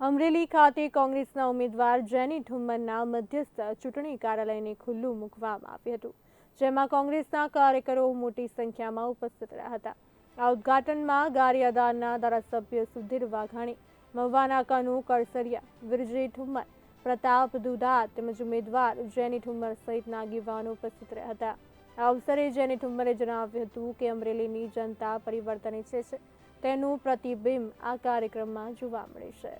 અમરેલી ખાતે કોંગ્રેસના ઉમેદવાર જેની ઠુમ્મરના મધ્યસ્થ ચૂંટણી કાર્યાલયને ખુલ્લું મૂકવામાં આવ્યું હતું, જેમાં કોંગ્રેસના કાર્યકરો મોટી સંખ્યામાં ઉપસ્થિત રહ્યા હતા. આ ઉદ્ઘાટનમાં ગારિયાદારના ધારાસભ્ય સુધીર વાઘાણી મવાનાકાનું કરસરિયા વિરજી ઠુમ્મર, પ્રતાપ દુધા તેમજ ઉમેદવાર જેની ઠુમ્મર સહિતના આગેવાનો ઉપસ્થિત રહ્યા હતા. આ અવસરે જેની ઠુમ્મરે જણાવ્યું હતું કે અમરેલીની જનતા પરિવર્તન ઈચ્છે છે. તેનું પ્રતિબિંબ આ કાર્યક્રમમાં જોવા મળે છે.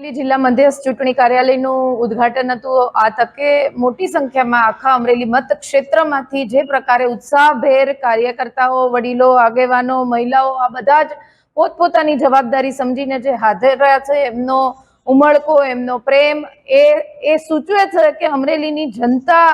જિલ્લા મધ્યસ્થ ચૂંટણી કાર્યાલયનું ઉદ્ઘાટન હતું, આ તકે મોટી સંખ્યામાં આખા અમરેલી મત ક્ષેત્રમાંથી જે પ્રકારે ઉત્સાહભેર કાર્યકર્તાઓ, વડીલો, આગેવાનો, મહિલાઓ, આ બધા જ પોતપોતાની જવાબદારી સમજીને જે હાજર રહ્યા છે, એમનો ઉમળકો, એમનો પ્રેમ, એ એ સૂચવે છે કે અમરેલીની જનતા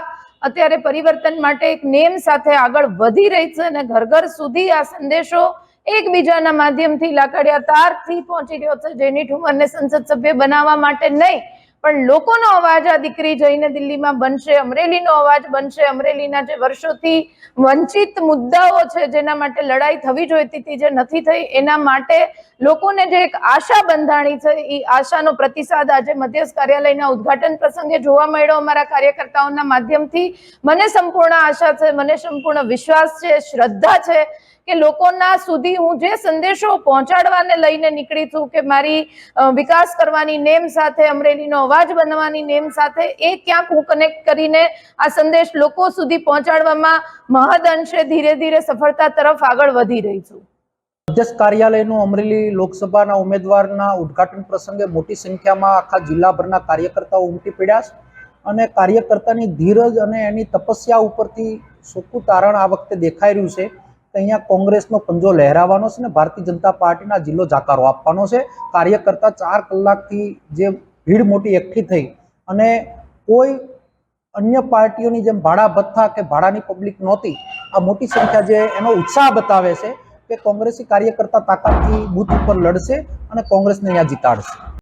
અત્યારે પરિવર્તન માટે એક નેમ સાથે આગળ વધી રહી છે અને ઘર ઘર સુધી આ સંદેશો એકબીજાના માધ્યમથી લાકડિયા તારથી પહોંચી રહ્યો છે જેની ઠુમરને સંસદ સભ્ય બનાવવા માટે નહીં, પણ લોકોનો અવાજ આ દીકરી જઈને દિલ્હીમાં બનશે, અમરેલીનો અવાજ બનશે. અમરેલીના જે વર્ષોથી વંચિત મુદ્દાઓ છે, જેના માટે લડાઈ થવી જોઈતી હતી, જે નથી થઈ, એના માટે લોકોને જે એક આશા બંધાણી છે એ આશાનો પ્રતિસાદ આજે મધ્યસ્થ કાર્યાલયના ઉદ્ઘાટન પ્રસંગે જોવા મળ્યો. અમારા કાર્યકર્તાઓના માધ્યમથી મને સંપૂર્ણ આશા છે, મને સંપૂર્ણ વિશ્વાસ છે, શ્રદ્ધા છે કે લોકોના સુધી હું જે સંદેશો પહોંચાડવાને લઈને નીકળી છું કે મારી વિકાસ કરવાની નેમ સાથે, અમરેલીનો અવાજ બનવાની નેમ સાથે, એ ક્યાંક હું કનેક્ટ કરીને આ સંદેશ લોકો સુધી પહોંચાડવામાં મહદ અંશે ધીરે ધીરે સફળતા તરફ આગળ વધી રહી છું. અધ્યક્ષ કાર્યાલયનું અમરેલી લોકસભાના ઉમેદવારના ઉદ્ઘાટન પ્રસંગે મોટી સંખ્યામાં આખા જિલ્લાભરના કાર્યકર્તાઓ ઉમટી પડ્યા છે અને કાર્યકર્તાની ધીરજ અને એની તપસ્યા ઉપરથી સોકું તારણ આ વખતે દેખાઈ રહ્યું છે. અહીંયા કોંગ્રેસનો પંજો લહેરાવાનો છે ને ભારતીય જનતા પાર્ટીના જિલ્લો જાકારો આપવાનો છે. કાર્યકર્તા ચાર કલાકથી જે ભીડ મોટી એકઠી થઈ અને કોઈ અન્ય પાર્ટીઓની જેમ ભાડા ભથ્થા કે ભાડાની પબ્લિક નહોતી, આ મોટી સંખ્યા જે એનો ઉત્સાહ બતાવે છે કે કોંગ્રેસી કાર્યકર્તા તાકાતથી બૂથ ઉપર લડશે અને કોંગ્રેસને અહીંયા જીતાડશે.